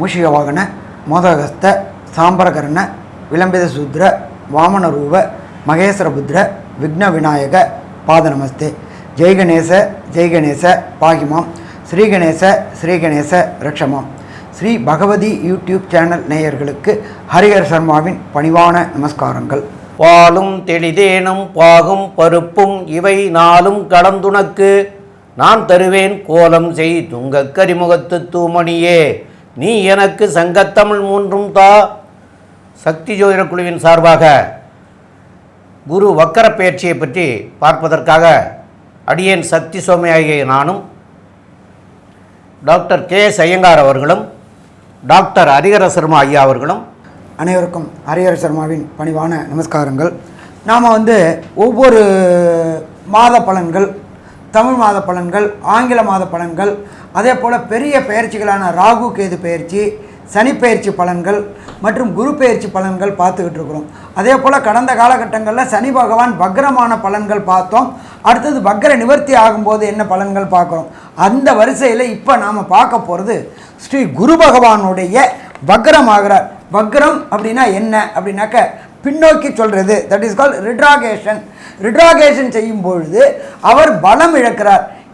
மூஷிகவாகன மோதகஸ்த சாம்பரகரண விளம்பித சூத்ர வாமனரூப மகேஸ்வரபுத்ர விக்ன விநாயக பாத நமஸ்தே ஜெய்கணேச ஜெய்கணேச பாகிமாம். ஸ்ரீகணேச ஸ்ரீகணேச ரக்ஷமாம். ஸ்ரீ பகவதி யூடியூப் சேனல் நேயர்களுக்கு ஹரிஹர் சர்மாவின் பணிவான நமஸ்காரங்கள். பாலும் தெளிதேனும் பாகும் பருப்பும் இவை நாளும் கடந்துனக்கு நான் தருவேன் கோலம் செய்துங்க கரிமுகத்து தூமணியே. நீ எனக்கு சங்கத்தமிழ் மூன்றும் தா. சக்தி ஜோதிட குழுவின் சார்பாக குரு வக்கர பயிற்சியை பற்றி பார்ப்பதற்காக அடியேன் சக்தி சோமையாகிய நானும் டாக்டர் கே. எஸ். ஐயங்கார் அவர்களும் டாக்டர் ஹரிஹர சர்மா ஐயா அவர்களும் அனைவருக்கும் ஹரிஹர சர்மாவின் பணிவான நமஸ்காரங்கள். நாம் வந்து ஒவ்வொரு மாத பலன்கள் தமிழ் மாத பலன்கள் ஆங்கில மாத பலன்கள் அதே போல் பெரிய பயிற்சிகளான ராகு கேது பயிற்சி சனி பயிற்சி பலன்கள் மற்றும் குரு பயிற்சி பலன்கள் பார்த்துக்கிட்டு இருக்கிறோம். அதே போல் கடந்த காலகட்டங்களில் சனி பகவான் பக்ரமான பலன்கள் பார்த்தோம். அடுத்தது பக்ர நிவர்த்தி ஆகும்போது என்ன பலன்கள் பார்க்குறோம்? அந்த வரிசையில் இப்போ நாம் பார்க்க போகிறது ஸ்ரீ குரு பகவானுடைய வக்ரமாகிறார் வக்ரம் அப்படின்னா என்ன? அப்படின்னாக்க பின்னோக்கி சொல்கிறது தட் இஸ் கால் ரிட்ராகேஷன் ரிட்ராகேஷன் செய்யும் பொழுது அவர் பலம் இழக்கிறார்.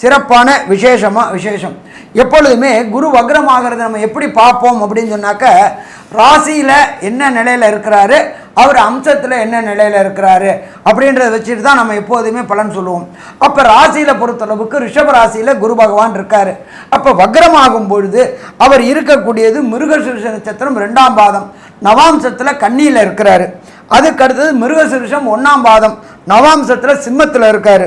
சிறப்பான விசேஷமாக விசேஷம். எப்பொழுதுமே குரு வக்ரம் ஆகிறத நம்ம எப்படி பார்ப்போம் அப்படின்னு சொன்னாக்க ராசியில் என்ன நிலையில் இருக்கிறாரு அவர் அம்சத்தில் என்ன நிலையில் இருக்கிறாரு அப்படின்றத வச்சுட்டு தான் நம்ம எப்போதுமே பலன் சொல்லுவோம். அப்போ ராசியில் பொறுத்தளவுக்கு ரிஷப ராசியில் குரு பகவான் இருக்கார். அப்போ வக்ரமாகும் பொழுது அவர் இருக்கக்கூடியது மிருகசுருஷ நட்சத்திரம் ரெண்டாம் பாதம். நவாம்சத்தில் கன்னியில் இருக்கிறாரு. அதுக்கு அடுத்தது ஒன்றாம் பாதம். நவாம்சத்தில் சிம்மத்தில் இருக்கார்.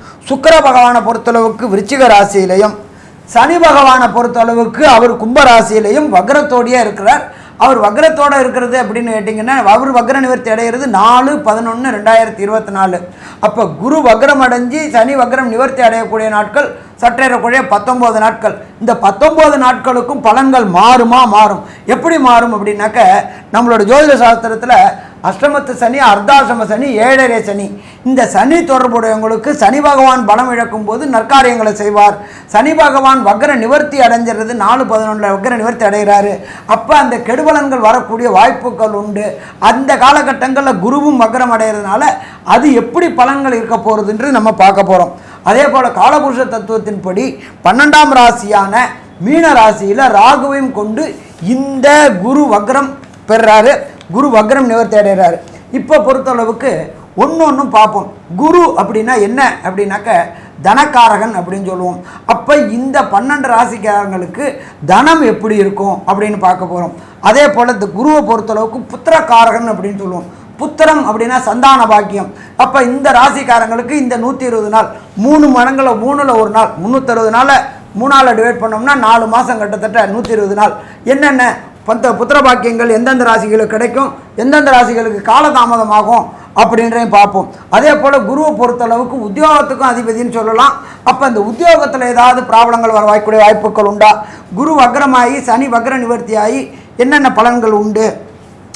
சுக்கிர பகவானை பொறுத்தளவுக்கு விருச்சிக ராசியிலையும் சனி பகவானை பொறுத்தளவுக்கு அவர் கும்ப ராசியிலையும் வக்ரத்தோடையே இருக்கிறார். அவர் வக்ரத்தோடு இருக்கிறது அப்படின்னு கேட்டிங்கன்னா அவர் வக்ர நிவர்த்தி அடைகிறது நாலு பதினொன்று ரெண்டாயிரத்தி இருபத்தி நாலு. அப்போ குரு வக்ரம் அடைஞ்சு சனி வக்ரம் நிவர்த்தி அடையக்கூடிய நாட்கள் சற்றேறக்குறைய பத்தொம்போது நாட்கள். இந்த பத்தொம்போது நாட்களுக்கும் பலன்கள் மாறுமா மாறும்? எப்படி மாறும் அப்படின்னாக்க நம்மளோட ஜோதிட சாஸ்திரத்தில் அஷ்டமத்து சனி அர்த்தாசிரம சனி ஏழரை சனி. இந்த சனி தொடர்புடையவங்களுக்கு சனி பகவான் பலம் இழக்கும் போது நற்காரியங்களை செய்வார். சனி பகவான் வக்ர நிவர்த்தி அடைஞ்சிறது நாலு பதினொன்றில் வக்ர நிவர்த்தி அடைகிறாரு. அப்போ அந்த கெடுபலன்கள் வரக்கூடிய வாய்ப்புகள் உண்டு. அந்த காலகட்டங்களில் குருவும் வக்ரம் அடைகிறதுனால அது எப்படி பலன்கள் இருக்க போகிறதுன்றது நம்ம பார்க்க போகிறோம் அதே போல் காலபுருஷ தத்துவத்தின்படி பன்னெண்டாம் ராசியான மீன ராசியில் ராகுவையும் கொண்டு இந்த குரு வக்ரம் பெறுறாரு. குரு வக்ரம் நிவர்த்தி அடைகிறாரு இப்போ பொறுத்தளவுக்கு ஒன்று ஒன்றும் பார்ப்போம். குரு அப்படின்னா என்ன? அப்படின்னாக்க தனக்காரகன் அப்படின்னு சொல்லுவோம். அப்போ இந்த பன்னெண்டு ராசிக்காரங்களுக்கு தனம் எப்படி இருக்கும் அப்படின்னு பார்க்க போகிறோம் அதே போல் இந்த குருவை பொறுத்தளவுக்கு புத்திரக்காரகன் அப்படின்னு சொல்லுவோம். புத்திரம் அப்படின்னா சந்தான பாக்கியம். அப்போ இந்த ராசிக்காரங்களுக்கு இந்த நூற்றி இருபது நாள் மூணு மடங்களை மூணில் ஒரு நாள் முந்நூற்றறுபது நாளில் மூணால் டிவைட் பண்ணோம்னா நாலு மாதம் கிட்டத்தட்ட நூற்றி இருபது நாள். என்னென்ன? பத்த புத்திர பாக்கியங்கள் எந்தெந்த ராசிகளுக்கு கிடைக்கும் எந்தெந்த ராசிகளுக்கு காலதாமதமாகும் அப்படின்றதையும் பார்ப்போம். அதே போல் குருவை பொறுத்தளவுக்கு உத்தியோகத்துக்கும் அதிபதினு சொல்லலாம். அப்போ இந்த உத்தியோகத்தில் ஏதாவது ப்ராப்ளங்கள் வர வாய்க்கூடிய வாய்ப்புகள் உண்டா? குரு வக்ரமாகி சனி வக்ர நிவர்த்தியாகி என்னென்ன பலன்கள் உண்டு?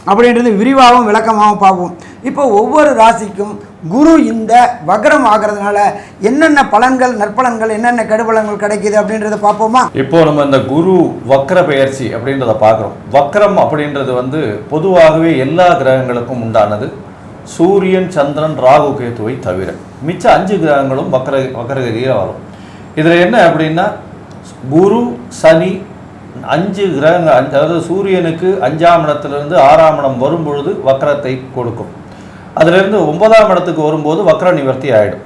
அப்படின்றது விரிவாகவும் விளக்கமாகவும் பார்ப்போம். இப்போ ஒவ்வொரு ராசிக்கும் குரு இந்த வக்ரம் ஆகிறதுனால என்னென்ன பலன்கள் நற்பலன்கள் என்னென்ன கெடுபலன்கள் கிடைக்குது அப்படின்றத பார்ப்போமா? இப்போ நம்ம இந்த குரு வக்ர பெயர்ச்சி அப்படின்றத பார்க்குறோம். வக்ரம் அப்படின்றது வந்து பொதுவாகவே எல்லா கிரகங்களுக்கும் உண்டானது. சூரியன் சந்திரன் ராகு கேத்துவை தவிர மிச்ச அஞ்சு கிரகங்களும் வக்ர வக்ரகதியாக வரும். இதில் என்ன அப்படின்னா குரு சனி அஞ்சு கிரகங்கள் அஞ்சு அதாவது சூரியனுக்கு அஞ்சாம் இடத்துலேருந்து ஆறாம் இடம் வரும் பொழுது கொடுக்கும். அதிலிருந்து ஒன்பதாம் இடத்துக்கு வரும்போது வக்கர நிவர்த்தி ஆகிடும்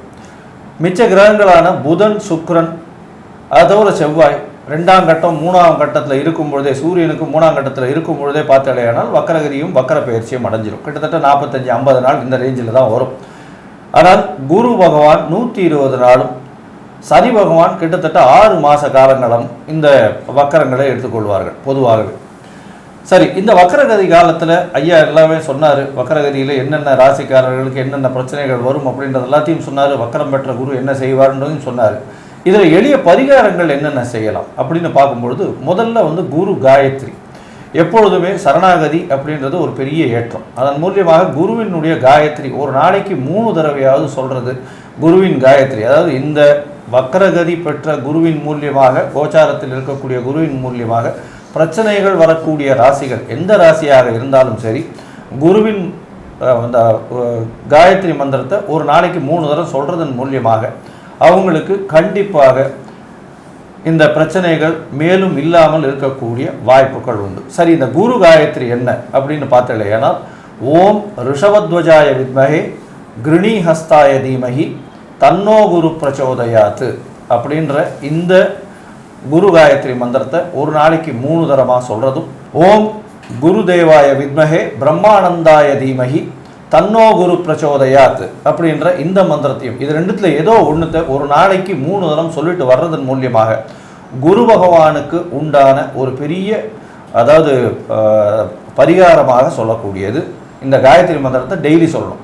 மிச்ச கிரகங்களான புதன் சுக்ரன் அது தவிர செவ்வாய் ரெண்டாம் கட்டம் மூணாம் கட்டத்தில் இருக்கும் பொழுதே சூரியனுக்கு மூணாம் கட்டத்தில் இருக்கும் பொழுதே பார்த்தாலேயானால் வக்கரகிரியும் வக்கர பயிற்சியும் அடைஞ்சிடும் கிட்டத்தட்ட நாற்பத்தஞ்சு ஐம்பது நாள் இந்த ரேஞ்சில் தான் வரும். ஆனால் குரு பகவான் நூற்றி இருபது நாளும் சனி பகவான் கிட்டத்தட்ட ஆறு மாத காலங்களும் இந்த வக்கரங்களை எடுத்துக்கொள்வார்கள் பொதுவாகவே. சரி இந்த வக்கரகதி காலத்தில் ஐயா எல்லாமே சொன்னார் வக்கரகதியில் என்னென்ன ராசிக்காரர்களுக்கு என்னென்ன பிரச்சனைகள் வரும் அப்படின்றது எல்லாத்தையும் சொன்னார் வக்கரம் பெற்ற குரு என்ன செய்வார்ன்றதையும் சொன்னார். இதில் எளிய பரிகாரங்கள் என்னென்ன செய்யலாம் அப்படின்னு பார்க்கும்பொழுது முதல்ல வந்து குரு காயத்ரி. எப்பொழுதுமே சரணாகதி அப்படின்றது ஒரு பெரிய ஏற்றம். அதன் மூலியமாக குருவினுடைய காயத்ரி ஒரு நாளைக்கு மூணு தடவையாவது சொல்கிறது குருவின் காயத்ரி. அதாவது இந்த வக்கரகதி பெற்ற குருவின் மூலியமாக கோச்சாரத்தில் இருக்கக்கூடிய குருவின் மூலியமாக பிரச்சனைகள் வரக்கூடிய ராசிகள் எந்த ராசியாக இருந்தாலும் சரி குருவின் அந்த காயத்ரி மந்திரத்தை ஒரு நாளைக்கு மூணு தடவை சொல்கிறதன் மூலியமாக அவங்களுக்கு கண்டிப்பாக இந்த பிரச்சனைகள் மேலும் இல்லாமல் இருக்கக்கூடிய வாய்ப்புகள் உண்டு. சரி இந்த குரு காயத்ரி என்ன அப்படின்னு பார்த்தலையானால் ஓம் ரிஷபத்வஜாய வித்மகே கிருணிஹஸ்தாய தீமகி தன்னோ குரு பிரச்சோதயாத்து அப்படின்ற இந்த குரு காயத்ரி மந்திரத்தை ஒரு நாளைக்கு மூணு தரமாக சொல்கிறதும் ஓம் குருதேவாய வித்மகே பிரம்மானந்தாய தீமகி தன்னோ குரு பிரச்சோதயாத் அப்படின்ற இந்த மந்திரத்தையும் இது ரெண்டுத்தில் ஏதோ ஒன்றுத்தை ஒரு நாளைக்கு மூணு தரம் சொல்லிட்டு வர்றதன் மூலியமாக குரு பகவானுக்கு உண்டான ஒரு பெரிய அதாவது பரிகாரமாக சொல்லக்கூடியது. இந்த காயத்ரி மந்திரத்தை டெய்லி சொல்லணும்.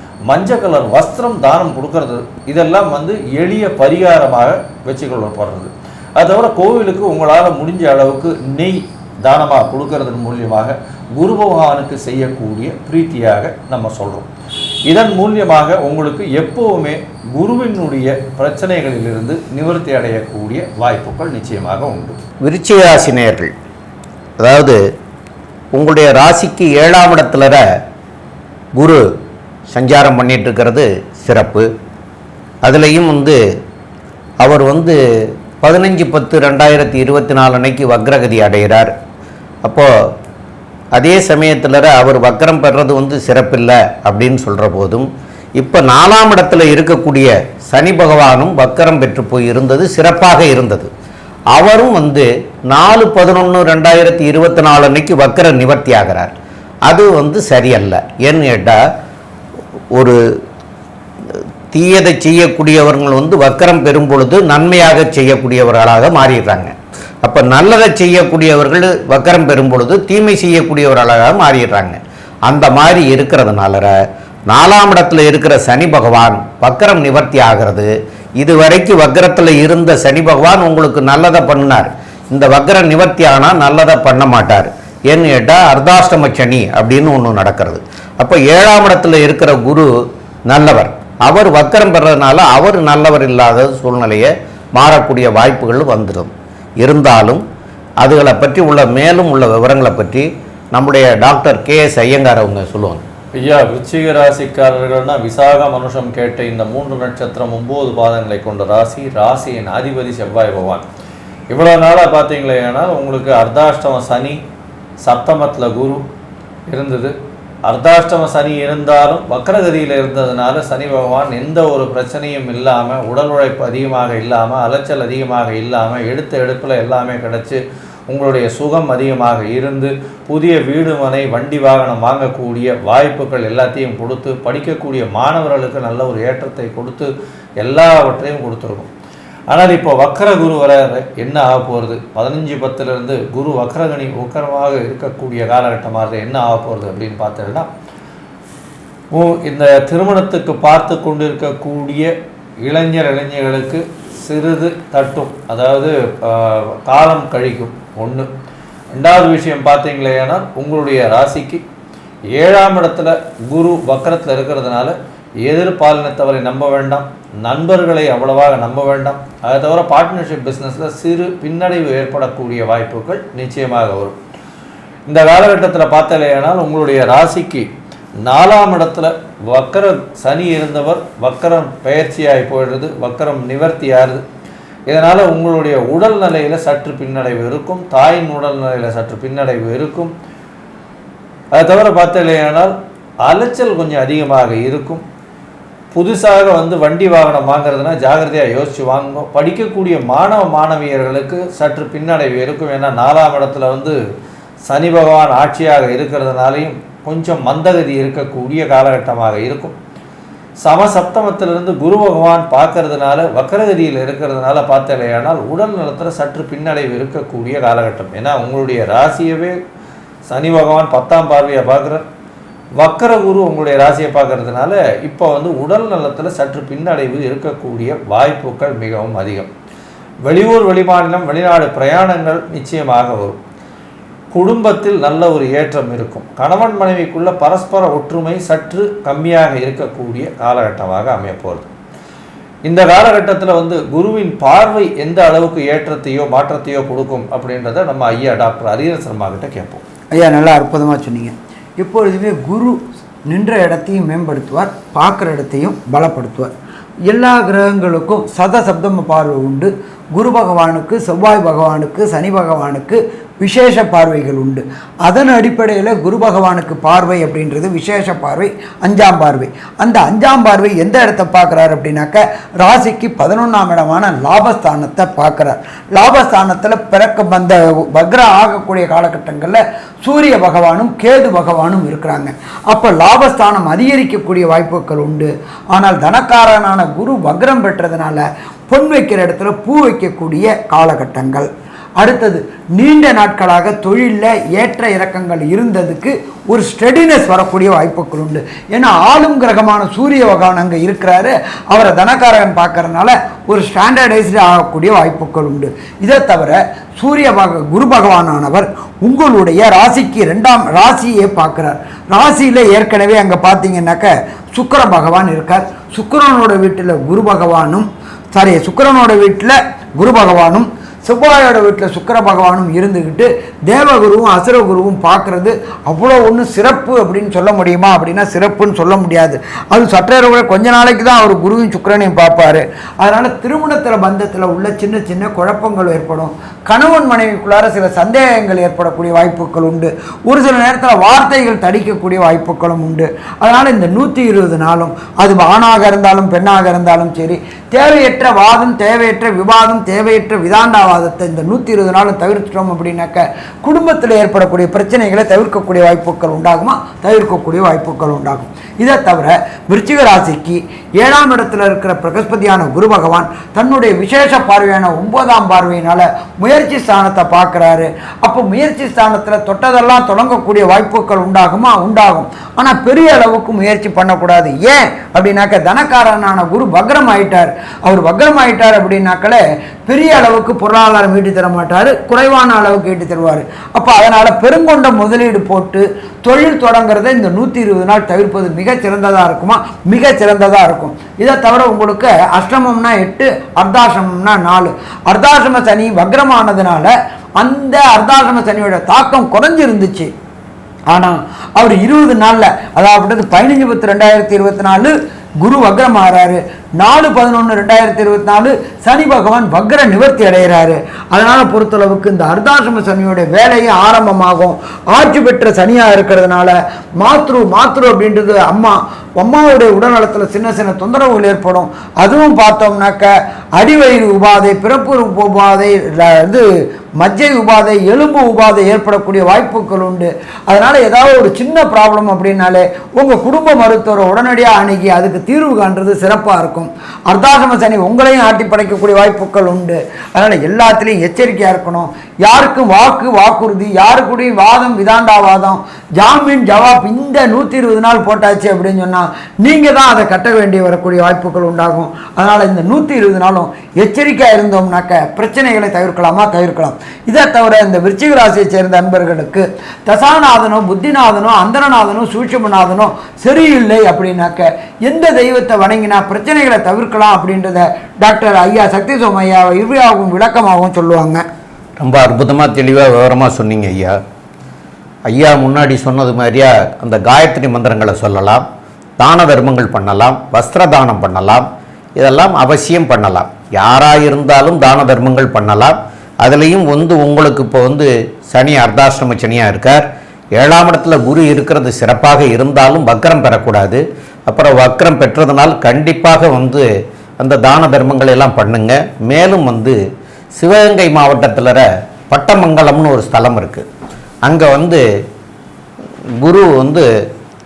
மஞ்சள் கலர் வஸ்திரம் தானம் கொடுக்கறது இதெல்லாம் வந்து எளிய பரிகாரமாக வச்சுக்கொள்ளப்படுறது. அது தவிர கோவிலுக்கு உங்களால் முடிஞ்ச அளவுக்கு நெய் தானமாக கொடுக்கறதன் மூலியமாக குரு பகவானுக்கு செய்யக்கூடிய பிரீத்தியாக நம்ம சொல்கிறோம் இதன் மூலியமாக உங்களுக்கு எப்போவுமே குருவினுடைய பிரச்சனைகளிலிருந்து நிவர்த்தி அடையக்கூடிய வாய்ப்புகள் நிச்சயமாக உண்டு. விருச்சிக ராசி நேயர்கள் அதாவது உங்களுடைய ராசிக்கு ஏழாம் இடத்துல குரு சஞ்சாரம் பண்ணிட்டு இருக்கிறது சிறப்பு. அதுலேயும் வந்து அவர் வந்து பதினஞ்சு பத்து ரெண்டாயிரத்தி இருபத்தி நாலு அன்னைக்கு வக்ரகதி அடைகிறார். அப்போது அதே சமயத்தில் அவர் வக்ரம் பெறது வந்து சிறப்பில்லை அப்படின்னு சொல்கிற போதும். இப்போ நாலாம் இடத்துல இருக்கக்கூடிய சனி பகவானும் வக்கரம் பெற்று போய் இருந்தது சிறப்பாக இருந்தது. அவரும் வந்து நாலு பதினொன்று ரெண்டாயிரத்தி இருபத்தி நாலு அன்னைக்கு வக்கர நிவர்த்தி ஆகிறார். அது வந்து சரியல்ல. ஏன்னு கேட்டால் ஒரு தீயதை செய்யக்கூடியவர்கள் வந்து வக்கரம் பெறும் பொழுது நன்மையாக செய்யக்கூடியவர்களாக மாறிடுறாங்க. அப்போ நல்லதை செய்யக்கூடியவர்கள் வக்கரம் பெறும் பொழுது தீமை செய்யக்கூடியவர்களாக மாறிடுறாங்க. அந்த மாதிரி இருக்கிறதுனால நாலாம் இடத்துல இருக்கிற சனி பகவான் வக்கரம் நிவர்த்தி ஆகிறது. இது வரைக்கும் வக்கரத்தில் இருந்த சனி பகவான் உங்களுக்கு நல்லதை பண்ணினார். இந்த வக்கரம் நிவர்த்தி ஆனால் நல்லதை பண்ண மாட்டார். ஏன்னு கேட்டால் அர்த்தாஷ்டம சனி அப்படின்னு ஒன்று நடக்கிறது. அப்போ ஏழாம் இடத்துல இருக்கிற குரு நல்லவர். அவர் வக்கரம் பெறதுனால அவர் நல்லவர் இல்லாத சூழ்நிலையை மாறக்கூடிய வாய்ப்புகள் வந்துடும். இருந்தாலும் அதுகளை பற்றி உள்ள மேலும் உள்ள விவரங்களை பற்றி நம்முடைய டாக்டர் கே எஸ் ஐயங்கார் அவங்க சொல்லுவாங்க. ஐயா விச்சிக ராசிக்காரர்கள்னா விசாக மனுஷம் கேட்ட இந்த மூன்று நட்சத்திரம் ஒன்பது பாதங்களை கொண்ட ராசி ராசியின் அதிபதி செவ்வாய் பகவான். இவ்வளோ நாளாக பார்த்தீங்களேனா உங்களுக்கு அர்த்தாஷ்டம சனி சப்தமத்தில் குரு இருந்தது. அர்த்தாஷ்டம சனி இருந்தாலும் வக்ரகதியில் இருந்ததுனால சனி பகவான் எந்த ஒரு பிரச்சனையும் இல்லாமல் உடல் உழைப்பு அதிகமாக இல்லாமல் அலைச்சல் அதிகமாக இல்லாமல் எடுத்த எடுப்பில் எல்லாமே கிடச்சி உங்களுடைய சுகம் அதிகமாக இருந்து புதிய வீடு மனை வண்டி வாகனம் வாங்கக்கூடிய வாய்ப்புகள் எல்லாத்தையும் கொடுத்து படிக்கக்கூடிய மாணவர்களுக்கு நல்ல ஒரு ஏற்றத்தை கொடுத்து எல்லாவற்றையும் கொடுத்துருக்கும். ஆனால் இப்போ வக்கர குரு வர என்ன ஆக போகிறது பதினஞ்சு பத்துலேருந்து குரு வக்கரகணி உக்கரமாக இருக்கக்கூடிய காலகட்டமாக என்ன ஆக போகிறது அப்படின்னு பார்த்தீங்கன்னா இந்த திருமணத்துக்கு பார்த்து கொண்டிருக்கக்கூடிய இளைஞர் இளைஞர்களுக்கு சிறிது தட்டும். அதாவது காலம் கழிக்கும். ஒன்று ரெண்டாவது விஷயம் பார்த்தீங்களேனால் உங்களுடைய ராசிக்கு ஏழாம் இடத்துல குரு வக்கரத்தில் இருக்கிறதுனால எதிர்பாலினத்தவரை நம்ப வேண்டாம். நண்பர்களை அவ்வளவாக நம்ப வேண்டாம். அதை தவிர பார்ட்னர்ஷிப் பிஸ்னஸில் சிறு பின்னடைவு ஏற்படக்கூடிய வாய்ப்புகள் நிச்சயமாக வரும். இந்த காலகட்டத்தில் பார்த்தலையானால் உங்களுடைய ராசிக்கு நாலாம் இடத்துல வக்கர சனி இருந்தவர் வக்கரம் பெயர்ச்சியாகி போயிடுறது வக்கரம் நிவர்த்தி ஆறுது இதனால் உங்களுடைய உடல் நிலையில் சற்று பின்னடைவு இருக்கும் தாயின் உடல் நிலையில் சற்று பின்னடைவு இருக்கும். அதை தவிர பார்த்தலையானால் அலைச்சல் கொஞ்சம் அதிகமாக இருக்கும். புதுசாக வந்து வண்டி வாகனம் வாங்குறதுனா ஜாகிரதையாக யோசித்து வாங்குங்க படிக்கக்கூடிய மாணவ மாணவியர்களுக்கு சற்று பின்னடைவு இருக்கும். ஏன்னா நாலாம் இடத்துல வந்து சனி பகவான் ஆட்சியாக இருக்கிறதுனாலையும் கொஞ்சம் மந்தகதி இருக்கக்கூடிய காலகட்டமாக இருக்கும். சமசப்தமத்திலிருந்து குரு பகவான் பார்க்கறதுனால வக்கரகதியில் இருக்கிறதுனால பார்த்தலையானால் உடல் நலத்தில் சற்று பின்னடைவு இருக்கக்கூடிய காலகட்டம். ஏன்னா உங்களுடைய ராசியவே சனி பகவான் பத்தாம் பார்வையை பார்க்குறார். வக்கர குரு உங்களுடைய ராசியை பார்க்கறதுனால இப்போ வந்து உடல் நலத்தில் சற்று பின்னடைவு இருக்கக்கூடிய வாய்ப்புகள் மிகவும் அதிகம். வெளியூர் வெளிமாநிலம் வெளிநாடு பிரயாணங்கள் நிச்சயமாக வரும். குடும்பத்தில் நல்ல ஒரு ஏற்றம் இருக்கும். கணவன் மனைவிக்குள்ள பரஸ்பர ஒற்றுமை சற்று கம்மியாக இருக்கக்கூடிய காலகட்டமாக அமையப்போகிறது இந்த காலகட்டத்தில் வந்து குருவின் பார்வை எந்த அளவுக்கு ஏற்றத்தையோ மாற்றத்தையோ கொடுக்கும் அப்படின்றத நம்ம ஐயா டாக்டர் அரியர் சர்மா கிட்ட கேட்போம். ஐயா நல்லா அற்புதமாக சொன்னீங்க. எப்பொழுதுமே குரு நின்ற இடத்தையும் மேம்படுத்துவார் பார்க்குற இடத்தையும் பலப்படுத்துவார். எல்லா கிரகங்களுக்கும் சத சப்தம பார்வை உண்டு. குரு பகவானுக்கு செவ்வாய் பகவானுக்கு சனி பகவானுக்கு விசேஷ பார்வைகள் உண்டு. அதன் அடிப்படையில் குரு பகவானுக்கு பார்வை அப்படின்றது விசேஷ பார்வை அஞ்சாம் பார்வை. அந்த அஞ்சாம் பார்வை எந்த இடத்த பார்க்குறாரு அப்படின்னாக்க ராசிக்கு பதினொன்றாம் இடமான லாபஸ்தானத்தை பார்க்குறார். லாபஸ்தானத்தில் பிறக்க வந்த வக்ரம் ஆகக்கூடிய காலகட்டங்களில் சூரிய பகவானும் கேது பகவானும் இருக்கிறாங்க. அப்போ லாபஸ்தானம் அதிகரிக்கக்கூடிய வாய்ப்புகள் உண்டு. ஆனால் தனக்காரனான குரு வக்ரம் பெற்றதுனால பொன் வைக்கிற இடத்துல பூ வைக்கக்கூடிய காலகட்டங்கள். அடுத்தது நீண்ட நாட்களாக தொழிலில் ஏற்ற இறக்கங்கள் இருந்ததுக்கு ஒரு ஸ்டெடினஸ் வரக்கூடிய வாய்ப்புகள் உண்டு. ஏன்னா ஆளும் கிரகமான சூரிய பகவான் அங்கே இருக்கிறாரு. அவரை தனக்காரகன் பார்க்கறதுனால ஒரு ஸ்டாண்டர்டைஸ்டு ஆகக்கூடிய வாய்ப்புகள் உண்டு. இதை தவிர சூரிய பக குரு பகவானானவர் உங்களுடைய ராசிக்கு ரெண்டாம் ராசியை பார்க்குறார். ராசியில் ஏற்கனவே அங்கே பார்த்தீங்கன்னாக்க சுக்கர பகவான் இருக்கார். சுக்கரனோட வீட்டில் குரு பகவானும் சாரி சுக்கரனோட வீட்டில் குரு பகவானும் செவ்வாயோட வீட்டில் சுக்கிர பகவானும் இருந்துக்கிட்டு தேவகுருவும் அசுரகுருவும் பார்க்குறது அவ்வளோ ஒன்றும் சிறப்பு அப்படின்னு சொல்ல முடியுமா? அப்படின்னா சிறப்புன்னு சொல்ல முடியாது. அது சற்றேற கொஞ்ச நாளைக்கு தான் அவர் குருவும் சுக்கரனையும் பார்ப்பாரு. அதனால் திருமணத்தில் பந்தத்தில் உள்ள சின்ன சின்ன குழப்பங்கள் ஏற்படும். கணவன் மனைவிக்குள்ளார சில சந்தேகங்கள் ஏற்படக்கூடிய வாய்ப்புகள் உண்டு. ஒரு சில நேரத்தில் வார்த்தைகள் தடிக்கக்கூடிய வாய்ப்புகளும் உண்டு. அதனால் இந்த நூற்றி இருபது நாளும் அது ஆணாக இருந்தாலும் பெண்ணாக இருந்தாலும் சரி தேவையற்ற வாதம் தேவையற்ற விவாதம் தேவையற்ற விதாண்டாவாதத்தை இந்த நூற்றி இருபது நாளும் தவிர்த்துட்டோம் அப்படின்னாக்க குடும்பத்தில் ஏற்படக்கூடிய பிரச்சனைகளை தவிர்க்கக்கூடிய வாய்ப்புகள் உண்டாகுமா? தவிர்க்கக்கூடிய வாய்ப்புகள் உண்டாகும். இதை தவிர விருச்சிக ராசிக்கு ஏழாம் இடத்துல இருக்கிற பிரகஸ்பதியான குரு பகவான் தன்னுடைய விசேஷ பார்வையான ஒன்பதாம் பார்வையினால முயற்சி ஸ்தானத்தை பார்க்குறாரு. அப்போ முயற்சி ஸ்தானத்தில் தொட்டதெல்லாம் தொடங்கக்கூடிய வாய்ப்புகள் உண்டாகுமா? உண்டாகும். ஆனால் பெரிய அளவுக்கு முயற்சி பண்ணக்கூடாது. ஏன்? அப்படின்னாக்க தனக்காரனான குரு வக்ரம் ஆயிட்டார். அவர் வக்ரம் ஆயிட்டார் அப்படின்னாக்களே பெரிய அளவுக்கு பொருளாதாரம் ஈட்டி தர மாட்டார் குறைவான அளவுக்கு ஈட்டி தருவார். அப்போ அதனால் பெருங்கொண்ட முதலீடு போட்டு தொழில் தொடங்குறதை இந்த நூற்றி இருபது நாள் தவிர்ப்பது மிகச்சிறந்ததாக இருக்குமா? மிகச்சிறந்ததாக இருக்கும். இதை தவிர உங்களுக்கு அஷ்டமம்னா எட்டு அர்த்தாசிரமம்னா நாலு. அர்த்தாசிரம சனி வக்ரமானதுனால அந்த அர்த்தாசிரம சனியோட தாக்கம் குறைஞ்சிருந்துச்சு. ஆனால் அவர் இருபது நாளில் அதாவது பதினஞ்சு பத்து ரெண்டாயிரத்தி இருபத்தி நாலு குரு வக்ரம் ஆறாரு நாலு பதினொன்று ரெண்டாயிரத்தி இருபத்தி நாலு சனி பகவான் வக்ர நிவர்த்தி அடைகிறாரு. அதனால் பொறுத்தளவுக்கு இந்த அர்தாசிரம சனியோடைய வேலையும் ஆரம்பமாகும். ஆட்சி பெற்ற சனியாக இருக்கிறதுனால மாத்ரு மாத்ரு அப்படின்றது அம்மா அம்மாவுடைய உடல்நலத்தில் சின்ன சின்ன தொந்தரவுகள் ஏற்படும். அதுவும் பார்த்தோம்னாக்க அடிவயிறு உபாதை பிறப்பு உபாதை இது மஜ்ஜை உபாதை எலும்பு உபாதை ஏற்படக்கூடிய வாய்ப்புகள் உண்டு. அதனால் ஏதாவது ஒரு சின்ன ப்ராப்ளம் அப்படின்னாலே உங்கள் குடும்ப மருத்துவரை உடனடியாக அணுகி அதுக்கு தீர்வு காண்றது சிறப்பாக இருக்கும். அர்த்தாசம சனி உங்களையும் ஆட்டி படைக்கக்கூடிய வாய்ப்புகள் உண்டு. அதனால் எல்லாத்துலேயும் எச்சரிக்கையாக இருக்கணும். யாருக்கும் வாக்கு வாக்குறுதி யாருக்குடையும் வாதம் விதாண்டாவாதம் ஜாமீன் ஜவாப் இந்த நூற்றி இருபது நாள் போட்டாச்சு அப்படின்னு சொன்னால் நீங்கள் தான் அதை கட்ட வேண்டிய வரக்கூடிய வாய்ப்புகள் உண்டாகும். அதனால் இந்த நூற்றி இருபது நாளும் எச்சரிக்கையாக இருந்தோம்னாக்க பிரச்சனைகளை தவிர்க்கலாமா? தவிர்க்கலாம். இதை தவிர இந்த விருச்சிக ராசியை சேர்ந்த அன்பர்களுக்கு தசாநாதனோ புத்திநாதனோ அந்தரநாதனோ சூட்சமநாதனோ சரியில்லை அப்படின்னாக்க எந்த தெய்வத்தை வணங்கினா பிரச்சனைகள் தவிர்க்கலாம் அப்படின்றத டாக்டர் ஐயா சக்தி ஐயாவை இவ்வியாகவும் விளக்கமாகவும் சொல்லுவாங்க. ரொம்ப அற்புதமாக தெளிவாக விவரமாக சொன்னீங்க ஐயா. ஐயா முன்னாடி சொன்னது மாதிரியா அந்த காயத்ரி மந்திரங்களை சொல்லலாம் தான தர்மங்கள் பண்ணலாம் வஸ்திர தானம் பண்ணலாம் இதெல்லாம் அவசியம் பண்ணலாம். யாராக இருந்தாலும் தான தர்மங்கள் பண்ணலாம். அதுலேயும் வந்து உங்களுக்கு இப்போ வந்து சனி அர்த்தாசிரம சனியாக இருக்கார். ஏழாம் இடத்துல குரு இருக்கிறது சிறப்பாக இருந்தாலும் வக்கரம் பெறக்கூடாது. அப்புறம் வக்ரம் பெற்றதுனால் கண்டிப்பாக வந்து அந்த தான தர்மங்களை எல்லாம் பண்ணுங்க. மேலும் வந்து சிவகங்கை மாவட்டத்தில் பட்டமங்கலம்னு ஒரு ஸ்தலம் இருக்குது அங்கே வந்து குரு வந்து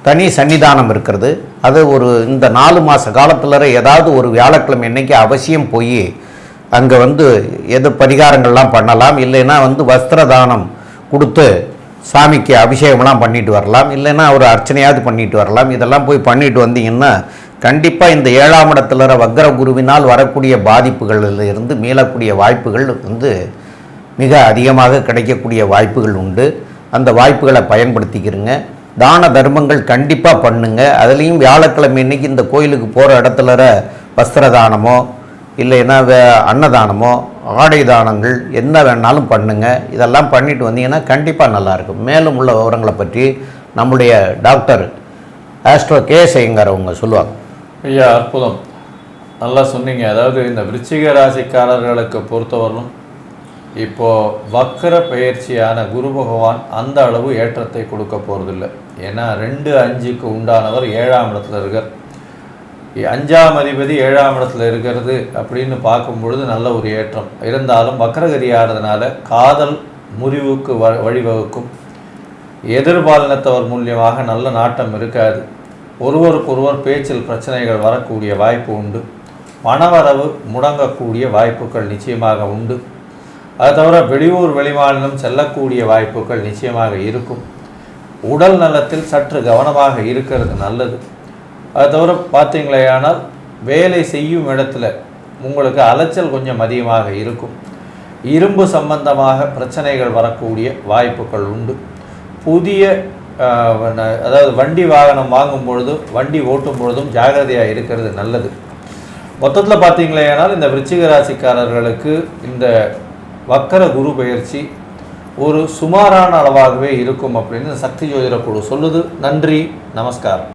தனி சன்னிதானம் இருக்கிறது. அது ஒரு இந்த நாலு மாத காலத்தில் ஏதாவது ஒரு வியாழக்கிழமை அன்னைக்கு அவசியம் போய் அங்கே வந்து எது பரிகாரங்கள்லாம் பண்ணலாம். இல்லைன்னா வந்து வஸ்திர தானம் கொடுத்து சாமிக்கு அபிஷேகம்லாம் பண்ணிட்டு வரலாம். இல்லைன்னா ஒரு அர்ச்சனையாவது பண்ணிட்டு வரலாம். இதெல்லாம் போய் பண்ணிட்டு வந்தீங்கன்னா கண்டிப்பாக இந்த ஏழாம் இடத்துல வக்ர குருவினால் வரக்கூடிய பாதிப்புகளில் இருந்து மீளக்கூடிய வாய்ப்புகள் வந்து மிக அதிகமாக கிடைக்கக்கூடிய வாய்ப்புகள் உண்டு. அந்த வாய்ப்புகளை பயன்படுத்திக்கிறங்க. தான தர்மங்கள் கண்டிப்பாக பண்ணுங்க. அதுலேயும் வியாழக்கிழமை இன்றைக்கி இந்த கோயிலுக்கு போகிற இடத்துல வஸ்திர தானமோ இல்லைன்னா வே அன்னதானமோ ஆடை தானங்கள் என்ன வேணாலும் பண்ணுங்கள் இதெல்லாம் பண்ணிட்டு வந்தீங்கன்னா கண்டிப்பாக நல்லாயிருக்கும். மேலும் உள்ள விவரங்களை பற்றி நம்முடைய டாக்டர் ஆஸ்ட்ரோ கே ஐயங்கார் அவங்க சொல்லுவாங்க. ஐயா அற்புதம். நல்லா சொன்னீங்க. அதாவது இந்த விருச்சிக ராசிக்காரர்களுக்கு பொறுத்தவரையும் இப்போது வக்கர பயிற்சியான குரு பகவான் அந்த அளவு ஏற்றத்தை கொடுக்க போறதில்லை. ஏன்னா ரெண்டு அஞ்சுக்கு உண்டானவர் ஏழாம் இடத்துல இருக்கார். அஞ்சாம் அதிபதி ஏழாம் இடத்துல இருக்கிறது அப்படின்னு பார்க்கும் பொழுது நல்ல ஒரு ஏற்றம். இருந்தாலும் வக்கரகரி ஆகிறதுனால காதல் முறிவுக்கு வ வழிவகுக்கும். எதிர்பாலினத்தவர் மூலியமாக நல்ல நாட்டம் இருக்காது. ஒருவருக்கொருவர் பேச்சில் பிரச்சனைகள் வரக்கூடிய வாய்ப்பு உண்டு. பணவரவு முடங்கக்கூடிய வாய்ப்புகள் நிச்சயமாக உண்டு. அது தவிர வெளியூர் வெளிமாநிலம் செல்லக்கூடிய வாய்ப்புகள் நிச்சயமாக இருக்கும். உடல் நலத்தில் சற்று கவனமாக இருக்கிறது நல்லது. அது தவிர பார்த்தீங்களேயானால் வேலை செய்யும் இடத்துல உங்களுக்கு அலைச்சல் கொஞ்சம் அதிகமாக இருக்கும். இரும்பு சம்பந்தமாக பிரச்சனைகள் வரக்கூடிய வாய்ப்புகள் உண்டு. புதிய அதாவது வண்டி வாகனம் வாங்கும் பொழுதும் வண்டி ஓட்டும் பொழுதும் ஜாகிரதையாக இருக்கிறது நல்லது. மொத்தத்தில் பார்த்தீங்களேயானால் இந்த விருச்சிக ராசிக்காரர்களுக்கு இந்த வக்கர குரு பயிற்சி ஒரு சுமாரான அளவாகவே இருக்கும் அப்படின்னு சக்தி ஜோதிட குழு சொல்லுது. நன்றி நமஸ்காரம்.